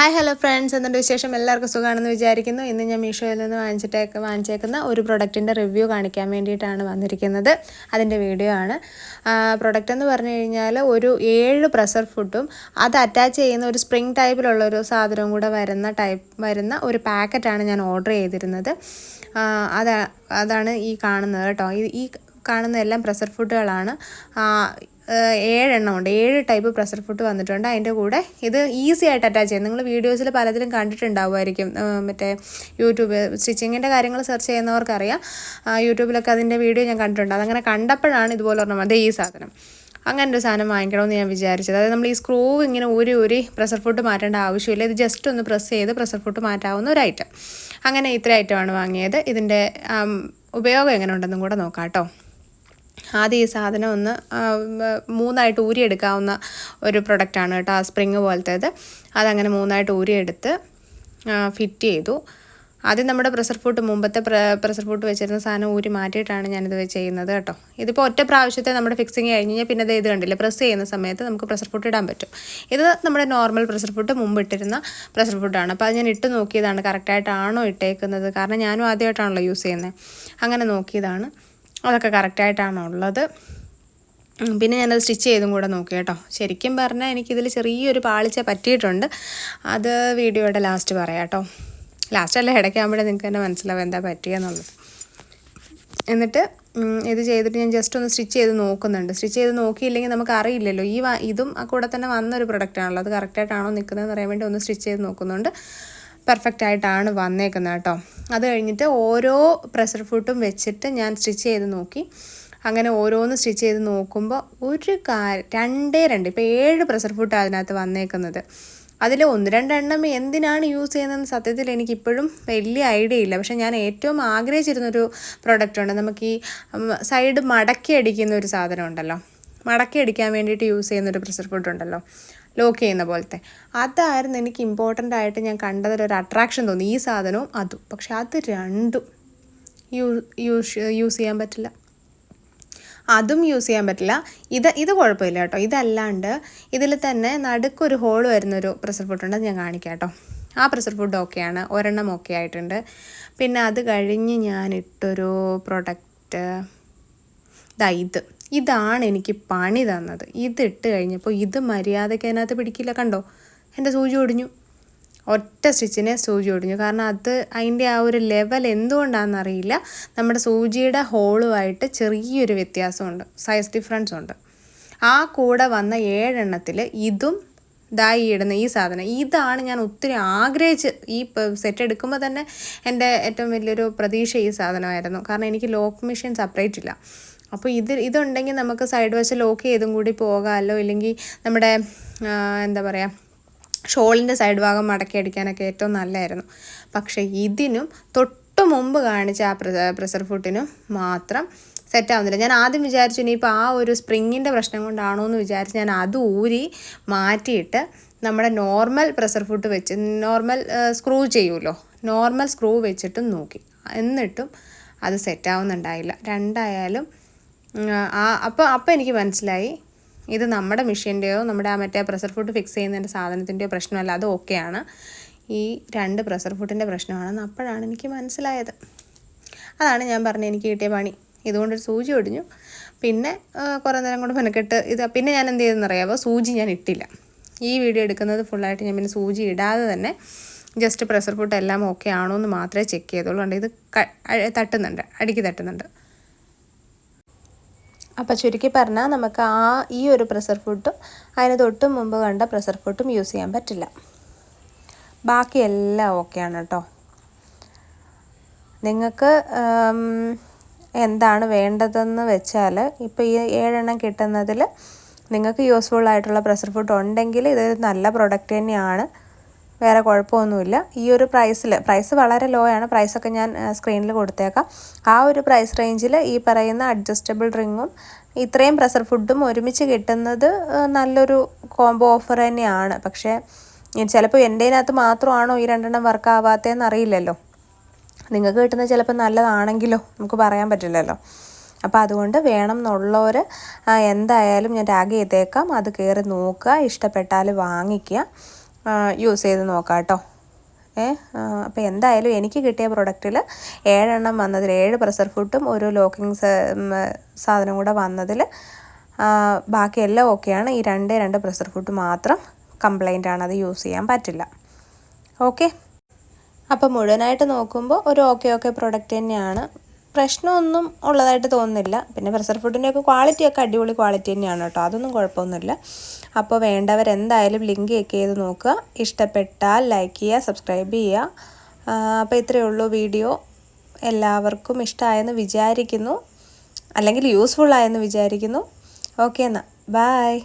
Hi hello friends എന്നിട്ട് വിശേഷം? എല്ലാവർക്കും സുഖമാണെന്ന് വിചാരിക്കുന്നു. ഇന്ന് ഞാൻ മീഷോയിൽ നിന്ന് വാങ്ങിച്ചിട്ടേക്ക് വാങ്ങിച്ചേക്കുന്ന ഒരു പ്രൊഡക്റ്റിന്റെ റിവ്യൂ കാണിക്കാൻ വേണ്ടിയിട്ടാണ് വന്നിരിക്കുന്നത്. അതിന്റെ വീഡിയോ ആണ്. പ്രൊഡക്റ്റ് എന്ന് പറഞ്ഞു കഴിഞ്ഞാൽ ഒരു ഏഴ് പ്രഷർ ഫുഡും അത് അറ്റാച്ച് ചെയ്യുന്ന ഒരു സ്പ്രിങ് ടൈപ്പിലുള്ള ഒരു സാധനവും കൂടെ വരുന്ന ടൈപ്പ് വരുന്ന ഒരു പാക്കറ്റാണ് ഞാൻ ഓർഡർ ചെയ്തിരുന്നത്. അതാ അതാണ് ഈ കാണുന്നത് കേട്ടോ. ഈ കാണുന്ന എല്ലാം പ്രഷർ ഫുഡുകളാണ്. ഏഴെണ്ണം ഉണ്ട് ഏഴ് ടൈപ്പ് പ്രഷർ ഫുഡ് വന്നിട്ടുണ്ട്. അതിന്റെ കൂടെ ഇത് ഈസി ആയിട്ട് അറ്റാച്ച് ചെയ്യാം. നിങ്ങൾ വീഡിയോസിൽ പലതിലും കണ്ടിട്ടുണ്ടാവുമായിരിക്കും. മറ്റേ യൂട്യൂബ് സ്റ്റിച്ചിങ്ങിന്റെ കാര്യങ്ങൾ സെർച്ച് ചെയ്യുന്നവർക്കറിയാം. യൂട്യൂബിലൊക്കെ അതിന്റെ വീഡിയോ ഞാൻ കണ്ടിട്ടുണ്ട്. അതങ്ങനെ കണ്ടപ്പോഴാണ് ഇതുപോലെ ഒരെണ്ണം അതേ ഈ സാധനം. അങ്ങനെ ഒരു സാധനം വാങ്ങിക്കണമെന്ന് ഞാൻ വിചാരിച്ചത്. അതായത് നമ്മൾ ഈ സ്ക്രൂ ഇങ്ങനെ ഊരി ഊരി പ്രഷർ ഫുഡ് മാറ്റേണ്ട ആവശ്യമില്ല. ഇത് ജസ്റ്റ് ഒന്ന് പ്രസ് ചെയ്ത് പ്രഷർ ഫുഡ് മാറ്റാവുന്ന ഒരു ഐറ്റം അങ്ങനെ ഇത്ര ഐറ്റമാണ് വാങ്ങിയത്. ഇതിന്റെ ഉപയോഗം എങ്ങനെ ഉണ്ടെന്നും കൂടെ നോക്കാം കേട്ടോ. ആദ്യം ഈ സാധനം ഒന്ന് മൂന്നായിട്ട് ഊരിയെടുക്കാവുന്ന ഒരു പ്രൊഡക്റ്റാണ് കേട്ടോ ആ സ്പ്രിങ് പോലത്തേത്. അതങ്ങനെ മൂന്നായിട്ട് ഊരിയെടുത്ത് ഫിറ്റ് ചെയ്തു. ആദ്യം നമ്മുടെ പ്രഷർ ഫുട്ട് മുമ്പത്തെ പ്രഷർ ഫുട്ട് വെച്ചിരുന്ന സാധനം ഊരി മാറ്റിയിട്ടാണ് ഞാനിത് ചെയ്യുന്നത് കേട്ടോ. ഇതിപ്പോൾ ഒറ്റ പ്രാവശ്യത്തെ നമ്മുടെ ഫിക്സിങ് കഴിഞ്ഞ് കഴിഞ്ഞാൽ പിന്നെ ഇത് കണ്ടില്ല പ്രസ് ചെയ്യുന്ന സമയത്ത് നമുക്ക് പ്രഷർ ഫുട്ട് ഇടാൻ പറ്റും. ഇത് നമ്മുടെ നോർമൽ പ്രഷർ ഫുട്ട് മുമ്പ് ഇട്ടിരുന്ന പ്രഷർ ഫുട്ടാണ് അപ്പോൾ അത് ഞാൻ ഇട്ട് നോക്കിയതാണ് കറക്റ്റായിട്ടാണോ ഇട്ടേക്കുന്നത്. കാരണം ഞാനും ആദ്യമായിട്ടാണല്ലോ യൂസ് ചെയ്യുന്നത് അങ്ങനെ നോക്കിയതാണ്. അതൊക്കെ കറക്റ്റായിട്ടാണോ ഉള്ളത്? പിന്നെ ഞാനത് സ്റ്റിച്ച് ചെയ്തും കൂടെ നോക്കി കേട്ടോ. ശരിക്കും പറഞ്ഞാൽ എനിക്കിതിൽ ചെറിയൊരു പാളിച്ച പറ്റിയിട്ടുണ്ട്. അത് വീഡിയോയുടെ ലാസ്റ്റ് പറയാം കേട്ടോ. ലാസ്റ്റ് അല്ല ഇടയ്ക്കാകുമ്പോഴേ നിങ്ങൾക്ക് തന്നെ മനസ്സിലാവും എന്താ പറ്റിയെന്നുള്ളത്. എന്നിട്ട് ഇത് ചെയ്തിട്ട് ഞാൻ ജസ്റ്റ് ഒന്ന് സ്റ്റിച്ച് ചെയ്ത് നോക്കുന്നുണ്ട്. സ്റ്റിച്ച് ചെയ്ത് നോക്കിയില്ലെങ്കിൽ നമുക്ക് അറിയില്ലല്ലോ. ഈ ഇതും കൂടെ തന്നെ വന്നൊരു പ്രൊഡക്റ്റ് ആണല്ലോ. അത് കറക്റ്റായിട്ടാണോ നിൽക്കുന്നതെന്ന് അറിയാൻ വേണ്ടി ഒന്ന് സ്റ്റിച്ച് ചെയ്ത് നോക്കുന്നുണ്ട്. പെർഫെക്റ്റ് ആയിട്ടാണ് വന്നേക്കുന്നത് കേട്ടോ. അത് കഴിഞ്ഞിട്ട് ഓരോ പ്രഷർ ഫുട്ടും വെച്ചിട്ട് ഞാൻ സ്റ്റിച്ച് ചെയ്ത് നോക്കി. അങ്ങനെ ഓരോന്ന് സ്റ്റിച്ച് ചെയ്ത് നോക്കുമ്പോൾ ഒരു കാര്യം രണ്ടേ രണ്ട് ഇപ്പോൾ ഏഴ് പ്രഷർ ഫുട്ട് അതിനകത്ത് വന്നേക്കുന്നത്. അതിൽ ഒന്ന് രണ്ടെണ്ണം എന്തിനാണ് യൂസ് ചെയ്യുന്നതെന്ന് സത്യത്തിൽ എനിക്കിപ്പോഴും വലിയ ഐഡിയ ഇല്ല. പക്ഷേ ഞാൻ ഏറ്റവും ആഗ്രഹിച്ചിരുന്നൊരു പ്രോഡക്റ്റ് ഉണ്ട്. നമുക്ക് ഈ സൈഡ് മടക്കി അടിക്കുന്ന ഒരു സാധനം ഉണ്ടല്ലോ. മടക്കി അടിക്കാൻ വേണ്ടിയിട്ട് യൂസ് ചെയ്യുന്നൊരു പ്രഷർ ഫുഡ് ഉണ്ടല്ലോ. ലോക്ക് ചെയ്യുന്ന പോലത്തെ. അതായിരുന്നു എനിക്ക് ഇമ്പോർട്ടന്റ് ആയിട്ട് ഞാൻ കണ്ടതിലൊരു അട്രാക്ഷൻ തോന്നി. ഈ സാധനവും അതും. പക്ഷെ അത് രണ്ടും യൂസ് യൂസ് ചെയ്യാൻ പറ്റില്ല. അതും യൂസ് ചെയ്യാൻ പറ്റില്ല. ഇത് ഇത് കുഴപ്പമില്ല കേട്ടോ. ഇതല്ലാണ്ട് ഇതിൽ തന്നെ നടുക്കൊരു ഹോൾ വരുന്നൊരു പ്രഷർ ഫുഡ് ഉണ്ട് അത് ഞാൻ കാണിക്കാം കേട്ടോ. ആ പ്രഷർ ഫുഡ് ഓക്കെയാണ് ഒരെണ്ണം ഓക്കെ ആയിട്ടുണ്ട്. പിന്നെ അത് കഴിഞ്ഞ് ഞാൻ ഇട്ടൊരു പ്രൊഡക്റ്റ് ഇതാ ഇത്. ഇതാണ് എനിക്ക് പണി തന്നത്. ഇതിട്ട് കഴിഞ്ഞപ്പോൾ ഇത് മര്യാദയ്ക്ക് അതിനകത്ത് പിടിക്കില്ല. കണ്ടോ? എന്റെ സൂചി ഒടിഞ്ഞു. ഒറ്റ സ്റ്റിച്ചിനെ സൂചി ഒടിഞ്ഞു. കാരണം അത് അതിന്റെ ആ ഒരു ലെവൽ എന്തുകൊണ്ടാണെന്നറിയില്ല. നമ്മുടെ സൂചിയുടെ ഹോളുമായിട്ട് ചെറിയൊരു വ്യത്യാസമുണ്ട്. സൈസ് ഡിഫറൻസ് ഉണ്ട്. ആ കൂടെ വന്ന ഏഴെണ്ണത്തിൽ ഇതും ഇതായി ഇടുന്ന ഈ സാധനം. ഇതാണ് ഞാൻ ഒത്തിരി ആഗ്രഹിച്ച് ഈ സെറ്റ് എടുക്കുമ്പോൾ തന്നെ എന്റെ ഏറ്റവും വലിയൊരു പ്രതീക്ഷ ഈ സാധനമായിരുന്നു. കാരണം എനിക്ക് ലോക്ക് മെഷീൻ സെപ്പറേറ്റ് ഇല്ല. അപ്പോൾ ഇത് ഇതുണ്ടെങ്കിൽ നമുക്ക് സൈഡ് വശം ലോക്ക് ചെയ്തും കൂടി പോകാമല്ലോ. ഇല്ലെങ്കിൽ നമ്മുടെ എന്താ പറയുക ഷോളിന്റെ സൈഡ് ഭാഗം മടക്കി അടിക്കാനൊക്കെ ഏറ്റവും നല്ലതായിരുന്നു. പക്ഷേ ഇതിനും തൊട്ട് മുമ്പ് കാണിച്ച ആ പ്രസർ ഫുട്ടിനും മാത്രം സെറ്റ് ആവുന്നില്ല. ഞാൻ ആദ്യം വിചാരിച്ചു ഇനിയിപ്പോൾ ആ ഒരു സ്പ്രിങ്ങിന്റെ പ്രശ്നം കൊണ്ടാണോ എന്ന് വിചാരിച്ച് ഞാൻ അത് ഊരി മാറ്റിയിട്ട് നമ്മുടെ നോർമൽ പ്രഷർ ഫുട്ട് വെച്ച് നോർമൽ സ്ക്രൂ ചെയ്യുമല്ലോ. നോർമൽ സ്ക്രൂ വെച്ചിട്ടും നോക്കി. എന്നിട്ടും അത് സെറ്റാവുന്നുണ്ടായില്ല രണ്ടായാലും ആ അപ്പോൾ അപ്പോൾ എനിക്ക് മനസ്സിലായി. ഇത് നമ്മുടെ മെഷീന്റെയോ നമ്മുടെ ആ മറ്റേ പ്രഷർ ഫുഡ് ഫിക്സ് ചെയ്യുന്നതിന്റെ സാധനത്തിന്റെയോ പ്രശ്നമല്ല അത് ഓക്കെയാണ്. ഈ രണ്ട് പ്രഷർ ഫുഡിന്റെ പ്രശ്നമാണെന്ന് അപ്പോഴാണ് എനിക്ക് മനസ്സിലായത്. അതാണ് ഞാൻ പറഞ്ഞത് എനിക്ക് കിട്ടിയ പണി. ഇതുകൊണ്ടൊരു സൂചി ഒടിഞ്ഞു. പിന്നെ കുറേ നേരം കൊണ്ട് മെനക്കെട്ട് ഇത് പിന്നെ ഞാൻ എന്ത് ചെയ്തെന്ന് അറിയാമോ സൂചി ഞാൻ ഇട്ടില്ല. ഈ വീഡിയോ എടുക്കുന്നത് ഫുള്ളായിട്ട് ഞാൻ പിന്നെ സൂചി ഇടാതെ തന്നെ ജസ്റ്റ് പ്രഷർ ഫുഡ് എല്ലാം ഓക്കെ ആണോ എന്ന് മാത്രമേ ചെക്ക് ചെയ്തുള്ളൂ. ഉണ്ട് ഇത് തട്ടുന്നുണ്ട് അടിക്ക് തട്ടുന്നുണ്ട്. അപ്പോൾ ചുരുക്കി പറഞ്ഞാൽ നമുക്ക് ആ ഈ ഒരു പ്രഷർ ഫുഡും അതിന് തൊട്ട് മുമ്പ് കണ്ട പ്രഷർ ഫുഡും യൂസ് ചെയ്യാൻ പറ്റില്ല. ബാക്കി എല്ലാം ഓക്കെയാണ് കേട്ടോ നിങ്ങൾക്ക് എന്താണ് വേണ്ടതെന്ന് വെച്ചാൽ ഇപ്പോൾ ഈ ഏഴെണ്ണം കിട്ടുന്നതിൽ നിങ്ങൾക്ക് യൂസ്ഫുൾ ആയിട്ടുള്ള പ്രഷർ ഫുഡ് ഉണ്ടെങ്കിൽ ഇതൊരു നല്ല പ്രൊഡക്റ്റ് തന്നെയാണ്. വേറെ കുഴപ്പമൊന്നുമില്ല. ഈ ഒരു പ്രൈസിൽ പ്രൈസ് വളരെ ലോ ആണ്. പ്രൈസൊക്കെ ഞാൻ സ്ക്രീനിൽ കൊടുത്തേക്കാം. ആ ഒരു പ്രൈസ് റേഞ്ചിൽ ഈ പറയുന്ന അഡ്ജസ്റ്റബിൾ റിങ്ങും ഇത്രയും പ്രഷർ ഫുഡും ഒരുമിച്ച് കിട്ടുന്നത് നല്ലൊരു കോംബോ ഓഫർ തന്നെയാണ്. പക്ഷേ ചിലപ്പോൾ എന്റെതിനകത്ത് മാത്രമാണോ ഈ രണ്ടെണ്ണം വർക്ക് ആവാത്തതെന്ന് അറിയില്ലല്ലോ. നിങ്ങൾക്ക് കിട്ടുന്നത് ചിലപ്പോൾ നല്ലതാണെങ്കിലോ നമുക്ക് പറയാൻ പറ്റില്ലല്ലോ. അപ്പോൾ അതുകൊണ്ട് വേണം എന്നുള്ളവർ എന്തായാലും ഞാൻ ടാഗ് ചെയ്തേക്കാം. അത് കയറി നോക്കുക. ഇഷ്ടപ്പെട്ടാൽ വാങ്ങിക്കുക. യൂസ് ചെയ്ത് നോക്കാം കേട്ടോ ഏ അപ്പോൾ എന്തായാലും എനിക്ക് കിട്ടിയ പ്രൊഡക്റ്റിൽ ഏഴെണ്ണം വന്നതിൽ ഏഴ് പ്രഷർ ഫുഡും ഒരു ലോക്കിംഗ് സാധനം കൂടെ വന്നതിൽ ബാക്കിയെല്ലാം ഓക്കെയാണ് ഈ രണ്ട് രണ്ട് പ്രഷർ ഫുഡ് മാത്രം കംപ്ലൈന്റ് ആണ് അത് യൂസ് ചെയ്യാൻ പറ്റില്ല. ഓക്കെ അപ്പോൾ മുഴുവനായിട്ട് നോക്കുമ്പോൾ ഒരു ഓക്കെ ഓക്കെ പ്രൊഡക്റ്റ് തന്നെയാണ്. പ്രശ്നമൊന്നും ഉള്ളതായിട്ട് തോന്നുന്നില്ല. പിന്നെ പ്രഷർ ഫുഡിന്റെയൊക്കെ ക്വാളിറ്റിയൊക്കെ അടിപൊളി ക്വാളിറ്റി തന്നെയാണ് കേട്ടോ. അതൊന്നും കുഴപ്പമൊന്നുമില്ല. അപ്പോൾ വേണ്ടവർ എന്തായാലും ലിങ്ക് ചെക്ക് ചെയ്ത് നോക്കുക. ഇഷ്ടപ്പെട്ടാൽ ലൈക്ക് ചെയ്യുക സബ്സ്ക്രൈബ് ചെയ്യുക. അപ്പോൾ ഇത്രയേ ഉള്ളൂ വീഡിയോ എല്ലാവർക്കും ഇഷ്ടമായെന്ന് വിചാരിക്കുന്നു. അല്ലെങ്കിൽ യൂസ്ഫുൾ ആയെന്ന് വിചാരിക്കുന്നു. ഓക്കെ എന്നാൽ ബായ്